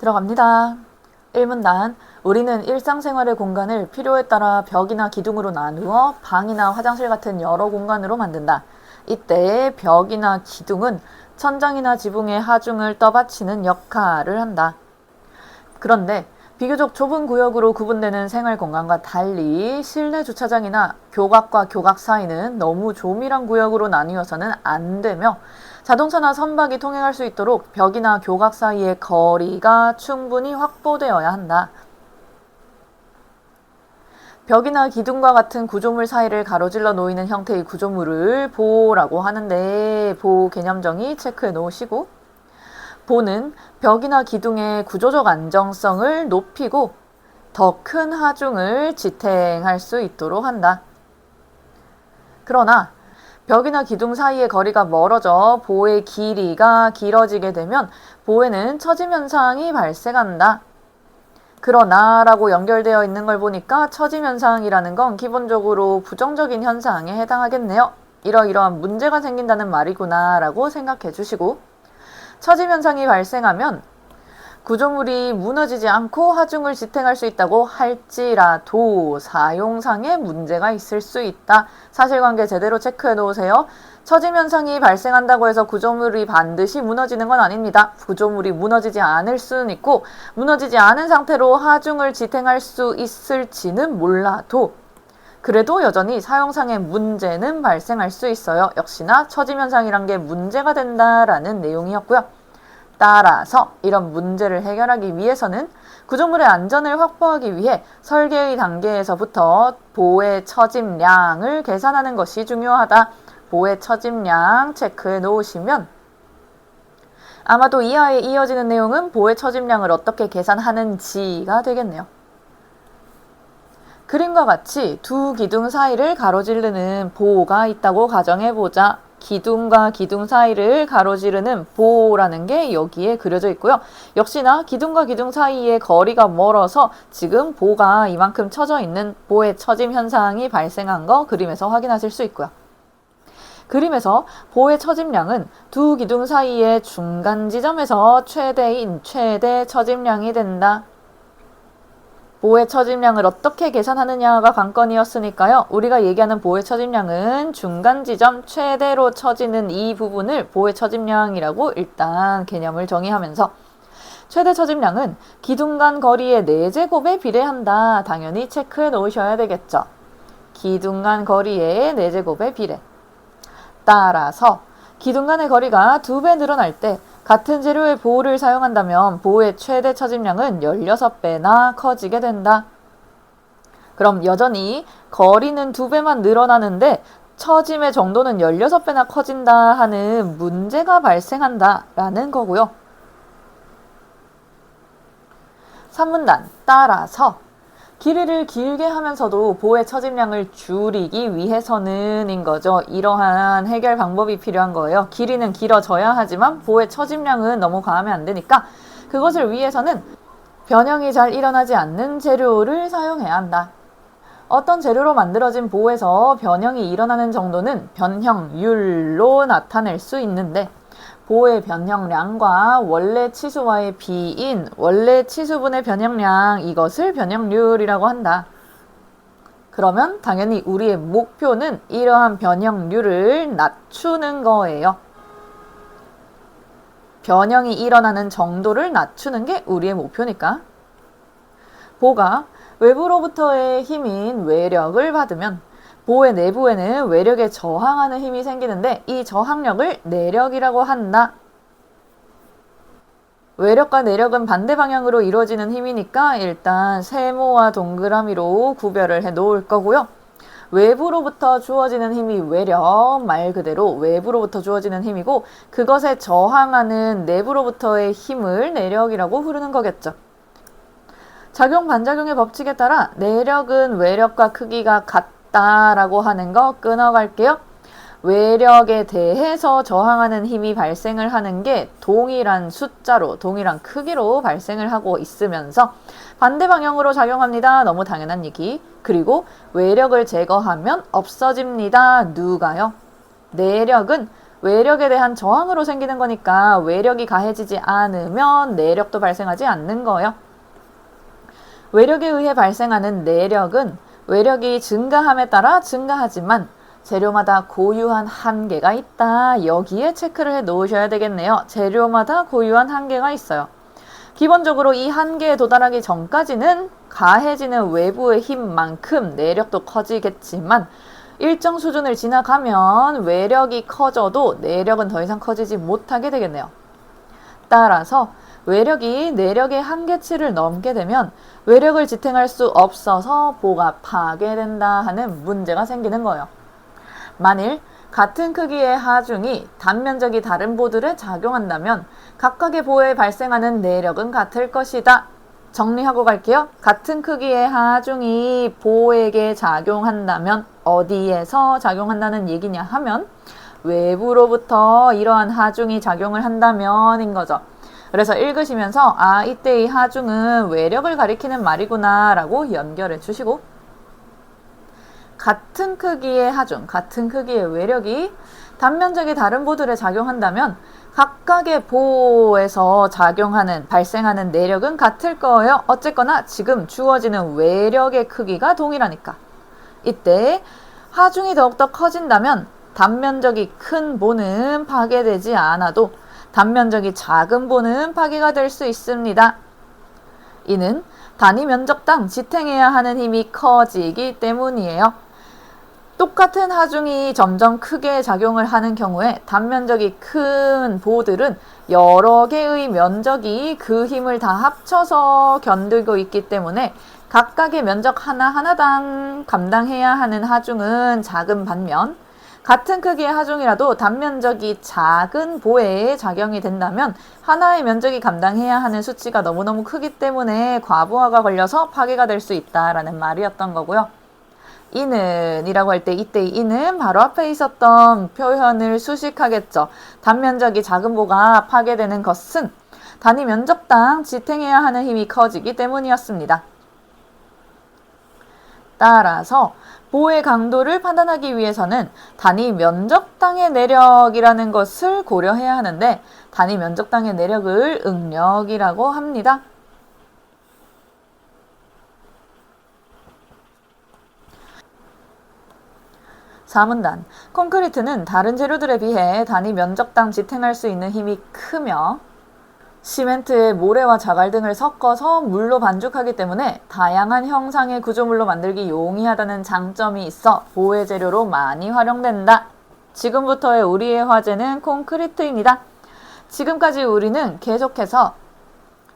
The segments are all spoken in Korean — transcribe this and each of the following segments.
들어갑니다. 1문단 우리는 일상생활의 공간을 필요에 따라 벽이나 기둥으로 나누어 방이나 화장실 같은 여러 공간으로 만든다. 이때 벽이나 기둥은 천장이나 지붕의 하중을 떠받치는 역할을 한다. 그런데 비교적 좁은 구역으로 구분되는 생활 공간과 달리 실내 주차장이나 교각과 교각 사이는 너무 조밀한 구역으로 나뉘어서는 안 되며 자동차나 선박이 통행할 수 있도록 벽이나 교각 사이의 거리가 충분히 확보되어야 한다. 벽이나 기둥과 같은 구조물 사이를 가로질러 놓이는 형태의 구조물을 보라고 하는데 보 개념정의 체크해 놓으시고 보는 벽이나 기둥의 구조적 안정성을 높이고 더 큰 하중을 지탱할 수 있도록 한다. 그러나 벽이나 기둥 사이의 거리가 멀어져 보의 길이가 길어지게 되면 보에는 처짐 현상이 발생한다. 그러나 라고 연결되어 있는 걸 보니까 처짐 현상이라는 건 기본적으로 부정적인 현상에 해당하겠네요. 이러이러한 문제가 생긴다는 말이구나 라고 생각해 주시고 처짐 현상이 발생하면 구조물이 무너지지 않고 하중을 지탱할 수 있다고 할지라도 사용상의 문제가 있을 수 있다. 사실관계 제대로 체크해 놓으세요. 처짐 현상이 발생한다고 해서 구조물이 반드시 무너지는 건 아닙니다. 구조물이 무너지지 않을 수는 있고 무너지지 않은 상태로 하중을 지탱할 수 있을지는 몰라도 그래도 여전히 사용상의 문제는 발생할 수 있어요. 역시나 처짐 현상이란 게 문제가 된다라는 내용이었고요. 따라서 이런 문제를 해결하기 위해서는 구조물의 안전을 확보하기 위해 설계의 단계에서부터 보의 처짐량을 계산하는 것이 중요하다. 보의 처짐량 체크해 놓으시면 아마도 이하에 이어지는 내용은 보의 처짐량을 어떻게 계산하는지가 되겠네요. 그림과 같이 두 기둥 사이를 가로지르는 보가 있다고 가정해보자. 기둥과 기둥 사이를 가로지르는 보라는 게 여기에 그려져 있고요. 역시나 기둥과 기둥 사이의 거리가 멀어서 지금 보가 이만큼 쳐져 있는 보의 처짐 현상이 발생한 거 그림에서 확인하실 수 있고요. 그림에서 보의 처짐량은 두 기둥 사이의 중간 지점에서 최대인 최대 처짐량이 된다. 보의 처짐량을 어떻게 계산하느냐가 관건이었으니까요. 우리가 얘기하는 보의 처짐량은 중간 지점 최대로 처지는 이 부분을 보의 처짐량이라고 일단 개념을 정의하면서 최대 처짐량은 기둥 간 거리의 4제곱에 비례한다. 당연히 체크해 놓으셔야 되겠죠. 기둥 간 거리의 4제곱에 비례. 따라서 기둥 간의 거리가 두배 늘어날 때 같은 재료의 보호를 사용한다면 보호의 최대 처짐량은 16배나 커지게 된다. 그럼 여전히 거리는 두 배만 늘어나는데 처짐의 정도는 16배나 커진다 하는 문제가 발생한다 라는 거고요. 3문단 따라서 길이를 길게 하면서도 보의 처짐량을 줄이기 위해서는 인 거죠. 이러한 해결 방법이 필요한 거예요. 길이는 길어져야 하지만 보의 처짐량은 너무 과하면 안 되니까 그것을 위해서는 변형이 잘 일어나지 않는 재료를 사용해야 한다. 어떤 재료로 만들어진 보에서 변형이 일어나는 정도는 변형율로 나타낼 수 있는데 보의 변형량과 원래 치수와의 비인 원래 치수분의 변형량 이것을 변형률이라고 한다. 그러면 당연히 우리의 목표는 이러한 변형률을 낮추는 거예요. 변형이 일어나는 정도를 낮추는 게 우리의 목표니까. 보가 외부로부터의 힘인 외력을 받으면 보의 내부에는 외력에 저항하는 힘이 생기는데 이 저항력을 내력이라고 한다. 외력과 내력은 반대 방향으로 이루어지는 힘이니까 일단 세모와 동그라미로 구별을 해 놓을 거고요. 외부로부터 주어지는 힘이 외력, 말 그대로 외부로부터 주어지는 힘이고 그것에 저항하는 내부로부터의 힘을 내력이라고 부르는 거겠죠. 작용 반작용의 법칙에 따라 내력은 외력과 크기가 같다 라고 하는 거 끊어갈게요. 외력에 대해서 저항하는 힘이 발생을 하는 게 동일한 숫자로, 동일한 크기로 발생을 하고 있으면서 반대 방향으로 작용합니다. 너무 당연한 얘기. 그리고 외력을 제거하면 없어집니다. 누가요? 내력은 외력에 대한 저항으로 생기는 거니까 외력이 가해지지 않으면 내력도 발생하지 않는 거예요. 외력에 의해 발생하는 내력은 외력이 증가함에 따라 증가하지만 재료마다 고유한 한계가 있다. 여기에 체크를 해 놓으셔야 되겠네요. 재료마다 고유한 한계가 있어요. 기본적으로 이 한계에 도달하기 전까지는 가해지는 외부의 힘만큼 내력도 커지겠지만 일정 수준을 지나가면 외력이 커져도 내력은 더 이상 커지지 못하게 되겠네요. 따라서 외력이 내력의 한계치를 넘게 되면 외력을 지탱할 수 없어서 보가 파괴된다 하는 문제가 생기는 거예요. 만일 같은 크기의 하중이 단면적이 다른 보들에 작용한다면 각각의 보에 발생하는 내력은 같을 것이다. 정리하고 갈게요. 같은 크기의 하중이 보에게 작용한다면 어디에서 작용한다는 얘기냐 하면 외부로부터 이러한 하중이 작용을 한다면인 거죠. 그래서 읽으시면서 아 이때 이 하중은 외력을 가리키는 말이구나 라고 연결해 주시고 같은 크기의 하중, 같은 크기의 외력이 단면적이 다른 보들에 작용한다면 각각의 보에서 작용하는 발생하는 내력은 같을 거예요. 어쨌거나 지금 주어지는 외력의 크기가 동일하니까. 이때 하중이 더욱더 커진다면 단면적이 큰 보는 파괴되지 않아도 단면적이 작은 보는 파괴가 될 수 있습니다. 이는 단위 면적당 지탱해야 하는 힘이 커지기 때문이에요. 똑같은 하중이 점점 크게 작용을 하는 경우에 단면적이 큰 보들은 여러 개의 면적이 그 힘을 다 합쳐서 견디고 있기 때문에 각각의 면적 하나하나당 감당해야 하는 하중은 작은 반면 같은 크기의 하중이라도 단면적이 작은 보에 작용이 된다면 하나의 면적이 감당해야 하는 수치가 너무너무 크기 때문에 과부하가 걸려서 파괴가 될 수 있다라는 말이었던 거고요. 이는 이라고 할 때 이때 이는 바로 앞에 있었던 표현을 수식하겠죠. 단면적이 작은 보가 파괴되는 것은 단위 면적당 지탱해야 하는 힘이 커지기 때문이었습니다. 따라서 보의 강도를 판단하기 위해서는 단위 면적당의 내력이라는 것을 고려해야 하는데 단위 면적당의 내력을 응력이라고 합니다. 사문단 콘크리트는 다른 재료들에 비해 단위 면적당 지탱할 수 있는 힘이 크며 시멘트에 모래와 자갈 등을 섞어서 물로 반죽하기 때문에 다양한 형상의 구조물로 만들기 용이하다는 장점이 있어 보혜 재료로 많이 활용된다. 지금부터의 우리의 화제는 콘크리트입니다. 지금까지 우리는 계속해서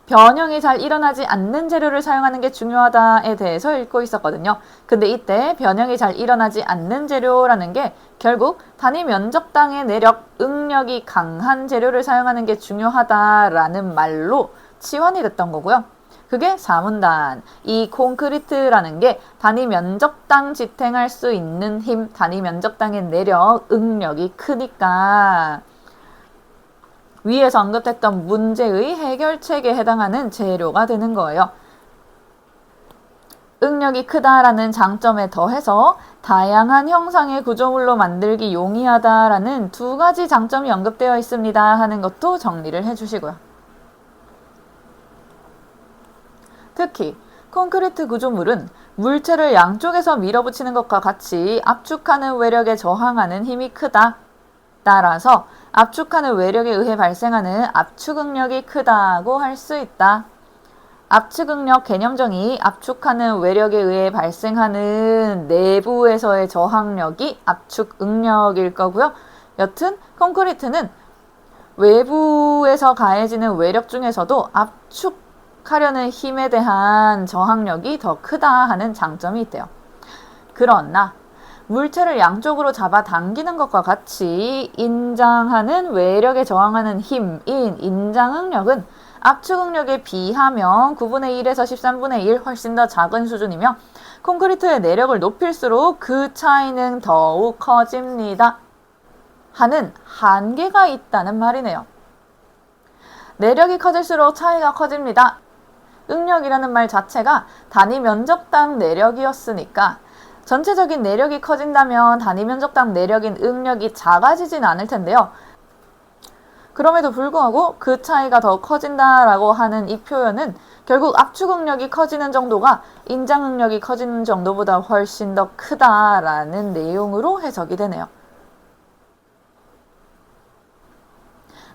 변형이 잘 일어나지 않는 재료를 사용하는 게 중요하다에 대해서 읽고 있었거든요. 근데 이때 변형이 잘 일어나지 않는 재료라는 게 결국 단위 면적당의 내력, 응력이 강한 재료를 사용하는 게 중요하다라는 말로 치환이 됐던 거고요. 그게 사문단. 이 콘크리트라는 게 단위 면적당 지탱할 수 있는 힘, 단위 면적당의 내력, 응력이 크니까 위에서 언급했던 문제의 해결책에 해당하는 재료가 되는 거예요. 응력이 크다라는 장점에 더해서 다양한 형상의 구조물로 만들기 용이하다라는 두 가지 장점이 언급되어 있습니다 하는 것도 정리를 해주시고요. 특히 콘크리트 구조물은 물체를 양쪽에서 밀어붙이는 것과 같이 압축하는 외력에 저항하는 힘이 크다. 따라서 압축하는 외력에 의해 발생하는 압축응력이 크다고 할 수 있다. 압축응력 개념정이 압축하는 외력에 의해 발생하는 내부에서의 저항력이 압축응력일 거고요. 여튼 콘크리트는 외부에서 가해지는 외력 중에서도 압축하려는 힘에 대한 저항력이 더 크다 하는 장점이 있대요. 그러나 물체를 양쪽으로 잡아 당기는 것과 같이 인장하는 외력에 저항하는 힘인 인장응력은 압축응력에 비하면 9분의 1에서 13분의 1 훨씬 더 작은 수준이며 콘크리트의 내력을 높일수록 그 차이는 더욱 커집니다. 하는 한계가 있다는 말이네요. 내력이 커질수록 차이가 커집니다. 응력이라는 말 자체가 단위 면적당 내력이었으니까 전체적인 내력이 커진다면 단위 면적당 내력인 응력이 작아지진 않을 텐데요. 그럼에도 불구하고 그 차이가 더 커진다라고 하는 이 표현은 결국 압축 응력이 커지는 정도가 인장 응력이 커지는 정도보다 훨씬 더 크다라는 내용으로 해석이 되네요.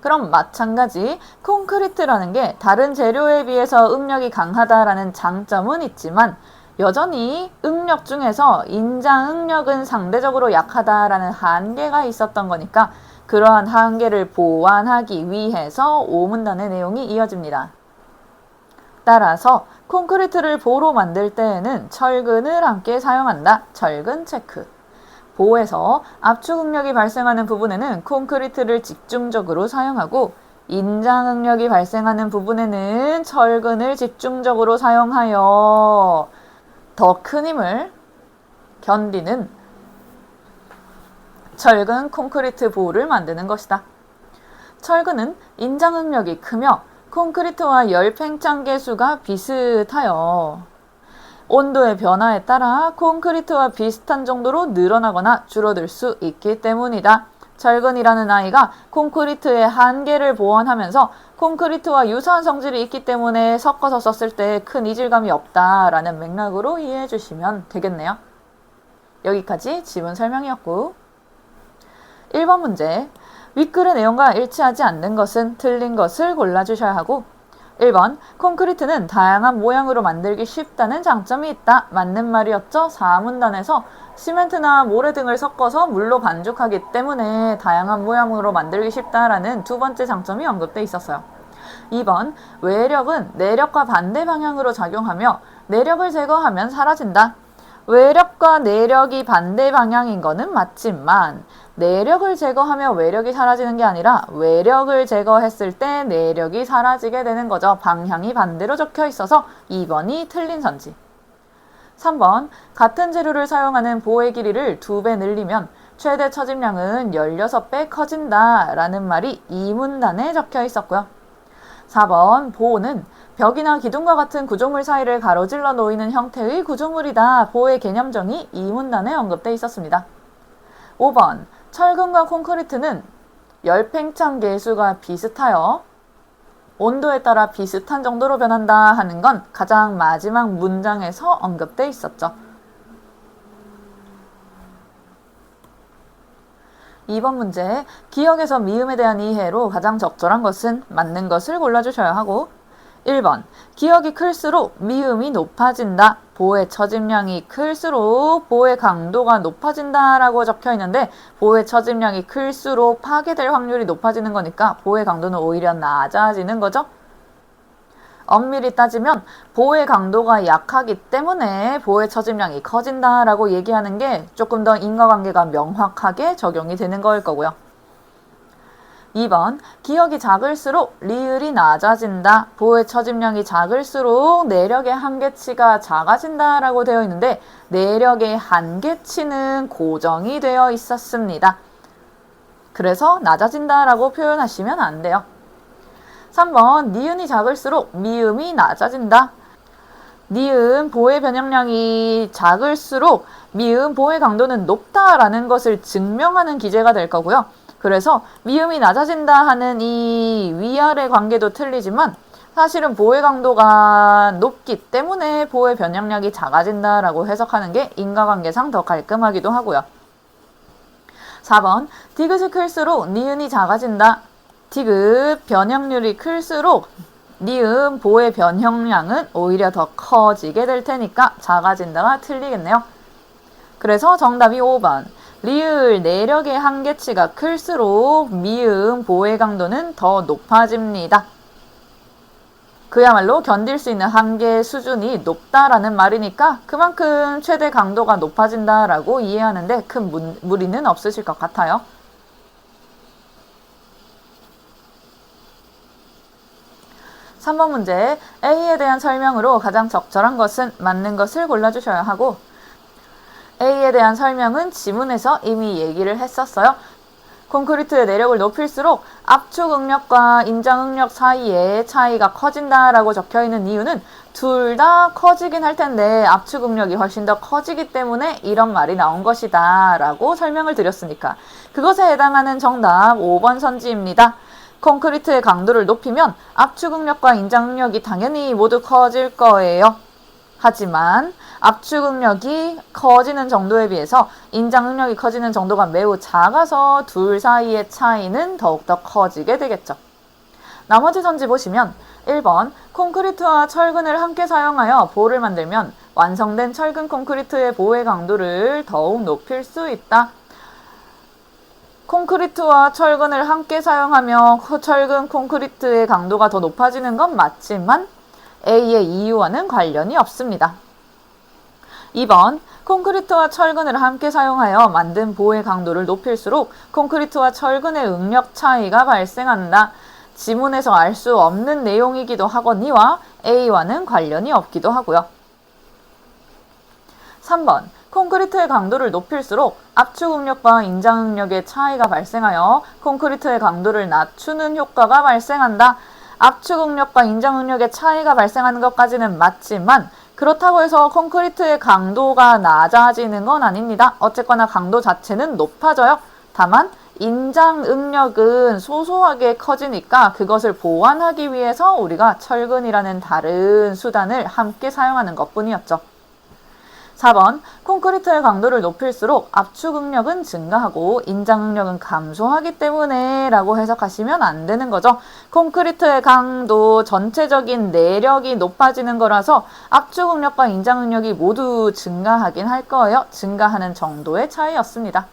그럼 마찬가지 콘크리트라는 게 다른 재료에 비해서 응력이 강하다라는 장점은 있지만 여전히 응력 중에서 인장 응력은 상대적으로 약하다라는 한계가 있었던 거니까 그러한 한계를 보완하기 위해서 오문단의 내용이 이어집니다. 따라서 콘크리트를 보로 만들 때에는 철근을 함께 사용한다. 철근 체크. 보에서 압축 응력이 발생하는 부분에는 콘크리트를 집중적으로 사용하고 인장 응력이 발생하는 부분에는 철근을 집중적으로 사용하여 더 큰 힘을 견디는 철근 콘크리트 보호를 만드는 것이다. 철근은 인장 응력이 크며 콘크리트와 열 팽창 계 수가 비슷하여 온도의 변화에 따라 콘크리트와 비슷한 정도로 늘어나거나 줄어들 수 있기 때문이다. 철근이라는 아이가 콘크리트의 한계를 보완하면서 콘크리트와 유사한 성질이 있기 때문에 섞어서 썼을 때 큰 이질감이 없다라는 맥락으로 이해해 주시면 되겠네요. 여기까지 지문 설명이었고 1번 문제 윗글의 내용과 일치하지 않는 것은 틀린 것을 골라주셔야 하고 1번 콘크리트는 다양한 모양으로 만들기 쉽다는 장점이 있다. 맞는 말이었죠. 4문단에서 시멘트나 모래 등을 섞어서 물로 반죽하기 때문에 다양한 모양으로 만들기 쉽다라는 두 번째 장점이 언급돼 있었어요. 2번 외력은 내력과 반대 방향으로 작용하며 내력을 제거하면 사라진다. 외력과 내력이 반대 방향인 거는 맞지만 내력을 제거하며 외력이 사라지는 게 아니라 외력을 제거했을 때 내력이 사라지게 되는 거죠. 방향이 반대로 적혀 있어서 2번이 틀린 선지. 3번 같은 재료를 사용하는 보의 길이를 2배 늘리면 최대 처짐량은 16배 커진다 라는 말이 이 문단에 적혀 있었고요. 4번 보호는 벽이나 기둥과 같은 구조물 사이를 가로질러 놓이는 형태의 구조물이다. 보호의 개념정이 이 문단에 언급돼 있었습니다. 5번 철근과 콘크리트는 열팽창 계수가 비슷하여 온도에 따라 비슷한 정도로 변한다 하는 건 가장 마지막 문장에서 언급돼 있었죠. 2번 문제 기억에서 미음에 대한 이해로 가장 적절한 것은 맞는 것을 골라주셔야 하고 1번 기억이 클수록 미음이 높아진다. 보의 처짐량이 클수록 보의 강도가 높아진다라고 적혀 있는데 보의 처짐량이 클수록 파괴될 확률이 높아지는 거니까 보의 강도는 오히려 낮아지는 거죠. 엄밀히 따지면 보의 강도가 약하기 때문에 보의 처짐량이 커진다라고 얘기하는 게 조금 더 인과관계가 명확하게 적용이 되는 거일 거고요. 2번 기억이 작을수록 리을이 낮아진다. 보의 처짐량이 작을수록 내력의 한계치가 작아진다 라고 되어 있는데 내력의 한계치는 고정이 되어 있었습니다. 그래서 낮아진다 라고 표현하시면 안 돼요. 3번 니은이 작을수록 미음이 낮아진다. 니은 보의 변형량이 작을수록 미음 보의 강도는 높다라는 것을 증명하는 기재가 될 거고요. 그래서 미음이 낮아진다 하는 이 위아래 관계도 틀리지만 사실은 보혜 강도가 높기 때문에 보혜 변형량이 작아진다라고 해석하는 게 인과관계상 더 깔끔하기도 하고요. 4번 디귿이 클수록 니은이 작아진다. 디귿 변형률이 클수록 니은 보의 변형량은 오히려 더 커지게 될 테니까 작아진다가 틀리겠네요. 그래서 정답이 5번 리을 내력의 한계치가 클수록 미음 보혜 강도는 더 높아집니다. 그야말로 견딜 수 있는 한계 수준이 높다라는 말이니까 그만큼 최대 강도가 높아진다라고 이해하는데 큰 문, 무리는 없으실 것 같아요. (3번) 문제 A에 대한 설명으로 가장 적절한 것은 맞는 것을 골라주셔야 하고 A에 대한 설명은 지문에서 이미 얘기를 했었어요. 콘크리트의 내력을 높일수록 압축 응력과 인장 응력 사이에 차이가 커진다라고 적혀 있는 이유는 둘 다 커지긴 할 텐데 압축 응력이 훨씬 더 커지기 때문에 이런 말이 나온 것이다 라고 설명을 드렸으니까 그것에 해당하는 정답 5번 선지입니다. 콘크리트의 강도를 높이면 압축 응력과 인장 응력이 당연히 모두 커질 거예요. 하지만 압축 응력이 커지는 정도에 비해서 인장 응력이 커지는 정도가 매우 작아서 둘 사이의 차이는 더욱더 커지게 되겠죠. 나머지 선지 보시면 1번 콘크리트와 철근을 함께 사용하여 보를 만들면 완성된 철근 콘크리트의 보의 강도를 더욱 높일 수 있다. 콘크리트와 철근을 함께 사용하며 철근 콘크리트의 강도가 더 높아지는 건 맞지만 A의 이유와는 관련이 없습니다. 2번 콘크리트와 철근을 함께 사용하여 만든 보의 강도를 높일수록 콘크리트와 철근의 응력 차이가 발생한다. 지문에서 알 수 없는 내용이기도 하거니와 A와는 관련이 없기도 하고요. 3번 콘크리트의 강도를 높일수록 압축 응력과 인장 응력의 차이가 발생하여 콘크리트의 강도를 낮추는 효과가 발생한다. 압축 응력과 인장 응력의 차이가 발생하는 것까지는 맞지만 그렇다고 해서 콘크리트의 강도가 낮아지는 건 아닙니다. 어쨌거나 강도 자체는 높아져요. 다만 인장 응력은 소소하게 커지니까 그것을 보완하기 위해서 우리가 철근이라는 다른 수단을 함께 사용하는 것 뿐이었죠. 4번 콘크리트의 강도를 높일수록 압축 응력은 증가하고 인장 응력은 감소하기 때문에 라고 해석하시면 안 되는 거죠. 콘크리트의 강도 전체적인 내력이 높아지는 거라서 압축 응력과 인장 응력이 모두 증가하긴 할 거예요. 증가하는 정도의 차이였습니다.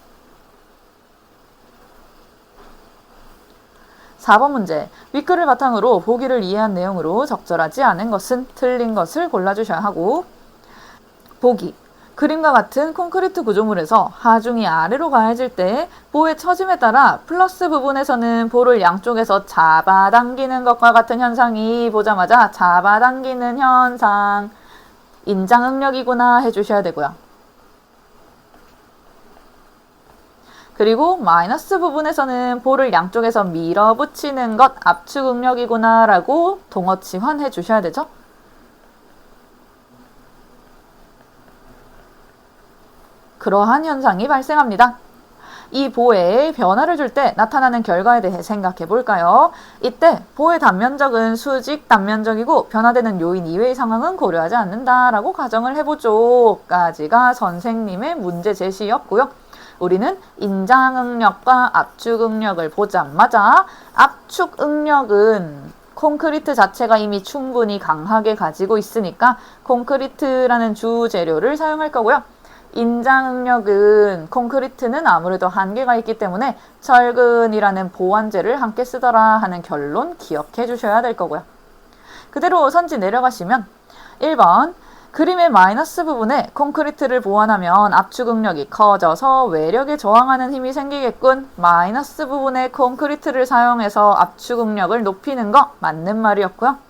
4번 문제. 윗글을 바탕으로 보기를 이해한 내용으로 적절하지 않은 것은 틀린 것을 골라주셔야 하고 보기. 그림과 같은 콘크리트 구조물에서 하중이 아래로 가해질 때 보의 처짐에 따라 플러스 부분에서는 볼을 양쪽에서 잡아당기는 것과 같은 현상이 보자마자 잡아당기는 현상 인장응력이구나 해주셔야 되고요. 그리고 마이너스 부분에서는 볼을 양쪽에서 밀어붙이는 것 압축응력이구나 라고 동어치환 해주셔야 되죠. 그러한 현상이 발생합니다. 이 보에 변화를 줄 때 나타나는 결과에 대해 생각해 볼까요? 이때 보의 단면적은 수직 단면적이고 변화되는 요인 이외의 상황은 고려하지 않는다라고 가정을 해보죠. 까지가 선생님의 문제 제시였고요. 우리는 인장응력과 압축응력을 보자마자 압축응력은 콘크리트 자체가 이미 충분히 강하게 가지고 있으니까 콘크리트라는 주재료를 사용할 거고요. 인장응력은 콘크리트는 아무래도 한계가 있기 때문에 철근이라는 보완제를 함께 쓰더라 하는 결론 기억해 주셔야 될 거고요. 그대로 선지 내려가시면 1번 그림의 마이너스 부분에 콘크리트를 보완하면 압축응력이 커져서 외력에 저항하는 힘이 생기겠군. 마이너스 부분에 콘크리트를 사용해서 압축응력을 높이는 거 맞는 말이었고요.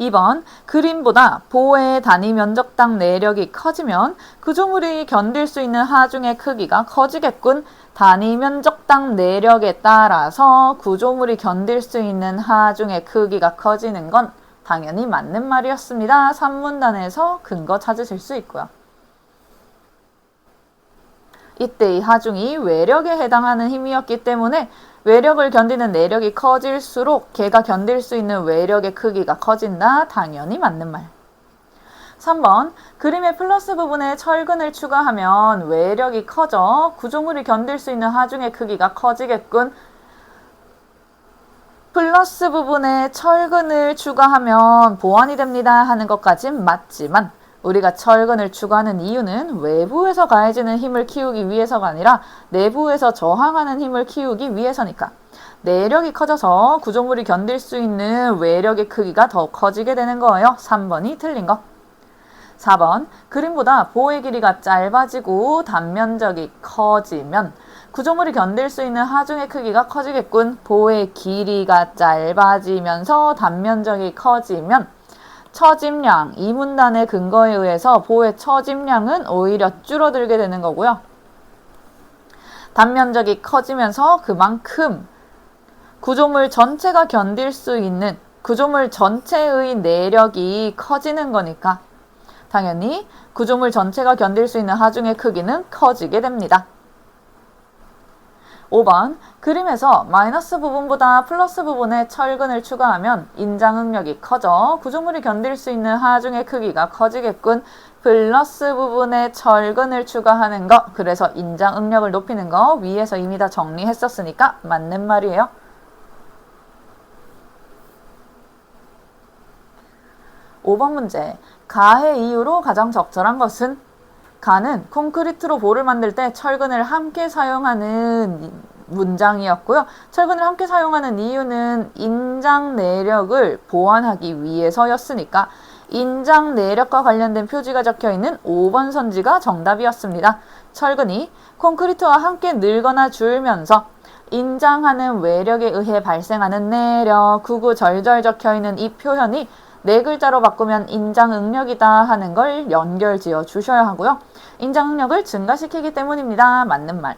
2번 그림보다 보호의 단위 면적당 내력이 커지면 구조물이 견딜 수 있는 하중의 크기가 커지겠군. 단위 면적당 내력에 따라서 구조물이 견딜 수 있는 하중의 크기가 커지는 건 당연히 맞는 말이었습니다. 3문단에서 근거 찾으실 수 있고요. 이때 이 하중이 외력에 해당하는 힘이었기 때문에 외력을 견디는 내력이 커질수록 걔가 견딜 수 있는 외력의 크기가 커진다. 당연히 맞는 말. 3번 그림의 플러스 부분에 철근을 추가하면 외력이 커져 구조물이 견딜 수 있는 하중의 크기가 커지겠군. 플러스 부분에 철근을 추가하면 보완이 됩니다 하는 것까진 맞지만 우리가 철근을 추가하는 이유는 외부에서 가해지는 힘을 키우기 위해서가 아니라 내부에서 저항하는 힘을 키우기 위해서니까. 내력이 커져서 구조물이 견딜 수 있는 외력의 크기가 더 커지게 되는 거예요. 3번이 틀린 거. 4번 그림보다 보의 길이가 짧아지고 단면적이 커지면 구조물이 견딜 수 있는 하중의 크기가 커지겠군. 보의 길이가 짧아지면서 단면적이 커지면 처짐량, 이 문단의 근거에 의해서 보의 처짐량은 오히려 줄어들게 되는 거고요. 단면적이 커지면서 그만큼 구조물 전체가 견딜 수 있는 구조물 전체의 내력이 커지는 거니까 당연히 구조물 전체가 견딜 수 있는 하중의 크기는 커지게 됩니다. 5번 그림에서 마이너스 부분보다 플러스 부분에 철근을 추가하면 인장응력이 커져 구조물이 견딜 수 있는 하중의 크기가 커지겠군. 플러스 부분에 철근을 추가하는 거 그래서 인장응력을 높이는 거 위에서 이미 다 정리했었으니까 맞는 말이에요. 5번 문제. 가의 이유로 가장 적절한 것은? 가는 콘크리트로 볼을 만들 때 철근을 함께 사용하는 문장이었고요. 철근을 함께 사용하는 이유는 인장 내력을 보완하기 위해서였으니까 인장 내력과 관련된 표지가 적혀 있는 5번 선지가 정답이었습니다. 철근이 콘크리트와 함께 늘거나 줄면서 인장하는 외력에 의해 발생하는 내력, 구구절절 적혀 있는 이 표현이 네 글자로 바꾸면 인장 응력이다 하는 걸 연결 지어 주셔야 하고요. 인장 응력을 증가시키기 때문입니다. 맞는 말.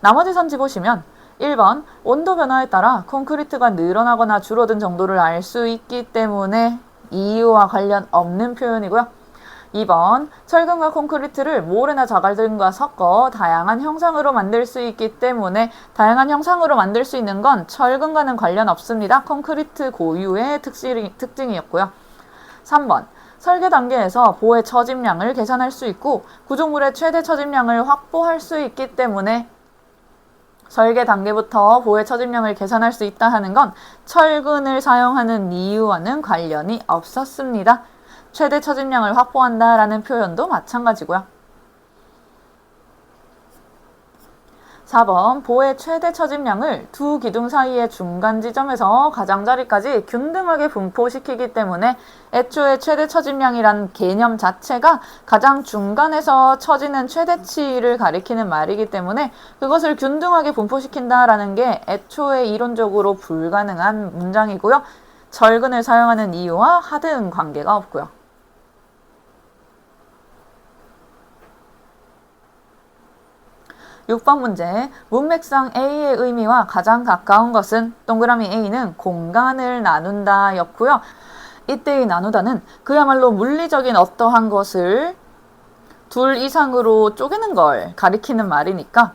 나머지 선지 보시면 1번 온도 변화에 따라 콘크리트가 늘어나거나 줄어든 정도를 알 수 있기 때문에 이유와 관련 없는 표현이고요. 2번 철근과 콘크리트를 모래나 자갈 등과 섞어 다양한 형상으로 만들 수 있기 때문에 다양한 형상으로 만들 수 있는 건 철근과는 관련 없습니다. 콘크리트 고유의 특징, 특징이었고요. 3번 설계 단계에서 보의 처짐량을 계산할 수 있고 구조물의 최대 처짐량을 확보할 수 있기 때문에 설계 단계부터 보의 처짐량을 계산할 수 있다 하는 건 철근을 사용하는 이유와는 관련이 없었습니다. 최대 처짐량을 확보한다라는 표현도 마찬가지고요. 4번 보의 최대 처짐량을 두 기둥 사이의 중간 지점에서 가장자리까지 균등하게 분포시키기 때문에 애초에 최대 처짐량이란 개념 자체가 가장 중간에서 처지는 최대치를 가리키는 말이기 때문에 그것을 균등하게 분포시킨다라는 게 애초에 이론적으로 불가능한 문장이고요. 절근을 사용하는 이유와 하등 관계가 없고요. 6번 문제. 문맥상 A의 의미와 가장 가까운 것은 동그라미 A는 공간을 나눈다 였고요. 이때의 나누다는 그야말로 물리적인 어떠한 것을 둘 이상으로 쪼개는 걸 가리키는 말이니까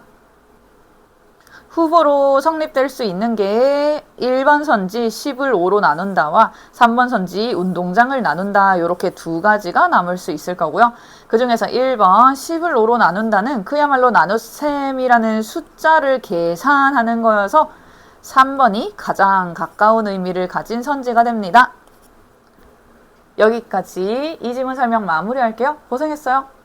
후보로 성립될 수 있는 게 1번 선지 10을 5로 나눈다와 3번 선지 운동장을 나눈다 이렇게 두 가지가 남을 수 있을 거고요. 그 중에서 1번 10을 5로 나눈다는 그야말로 나눗셈이라는 숫자를 계산하는 거여서 3번이 가장 가까운 의미를 가진 선지가 됩니다. 여기까지 이 지문 설명 마무리할게요. 고생했어요.